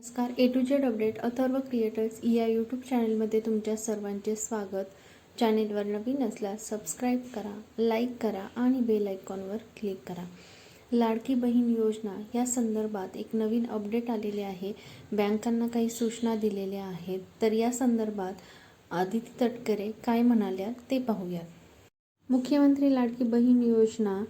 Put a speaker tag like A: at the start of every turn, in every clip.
A: नमस्कार. A to Z update Atharva creators या YouTube चॅनलमध्ये तुमच्या सर्वांचे स्वागत. चॅनेलवर नवीन असल्यास सबस्क्राईब करा लाईक करा आणि बेल आयकॉनवर क्लिक करा. लाडकी बहीण योजना या संदर्भात एक नवीन अपडेट आलेले आहे. बँकांना काही सूचना दिलेल्या आहेत. तर या संदर्भात आदिती तटकरे काय म्हणाल्या ते पाहूयात मुख्यमंत्री लाडकी बहीण योजना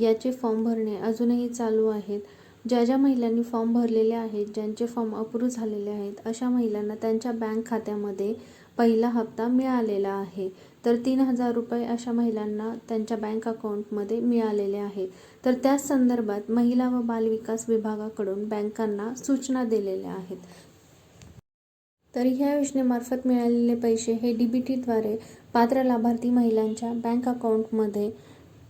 A: याचे फॉर्म भरणे अजूनही चालू आहेत. ज्या ज्या महिलांनी फॉर्म भरलेले आहेत ज्यांचे फॉर्म अप्रूव्ह झालेले आहेत अशा महिलांना त्यांच्या बँक खात्यामध्ये पहिला हप्ता मिळालेला आहे. तर तीन हजार रुपये अशा महिलांना त्यांच्या बँक अकाउंटमध्ये मिळालेले आहे. तर त्याच संदर्भात महिला व बालविकास विभागाकडून बँकांना सूचना दिलेल्या आहेत. तर ह्या योजनेमार्फत मिळालेले पैसे हे डी बी टीद्वारे पात्र लाभार्थी महिलांच्या बँक अकाउंटमध्ये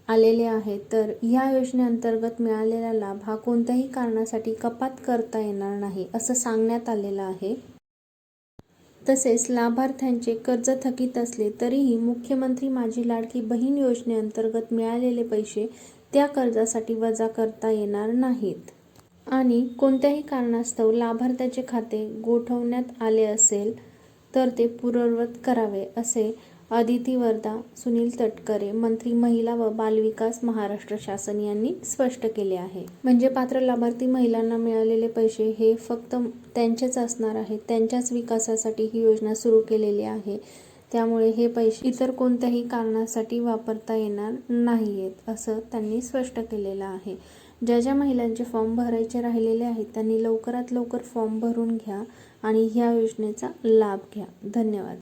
A: आलेले आहेत तर ह्या योजनेअंतर्गत मिळालेला लाभ हा कोणत्याही कारणासाठी कपात करता येणार नाही असं सांगण्यात आलेलं आहे. तसेच लाभार्थ्यांचे कर्ज थकीत असले तरीही मुख्यमंत्री माझी लाडकी बहीण योजनेअंतर्गत मिळालेले पैसे त्या कर्जासाठी वजा करता येणार नाहीत. आणि कोणत्याही कारणास्तव लाभार्थ्याचे खाते गोठवण्यात आले असेल तर ते पूर्ववत करावे असे अदिती वर्धा सुनील तटकरे मंत्री महिला व बालविकास महाराष्ट्र शासन यांनी स्पष्ट केले आहे. म्हणजे पात्र लाभार्थी महिलांना मिळालेले पैसे हे फक्त त्यांचेच असणार आहेत त्यांच्याच विकासासाठी ही योजना सुरू केलेली आहे. त्यामुळे हे पैसे इतर कोणत्याही कारणासाठी वापरता येणार नाही आहेत असं त्यांनी स्पष्ट केलेलं आहे. ज्या ज्या महिलांचे फॉर्म भरायचे राहिलेले आहेत त्यांनी लवकरात लवकर फॉर्म भरून घ्या आणि ह्या योजनेचा लाभ घ्या. धन्यवाद.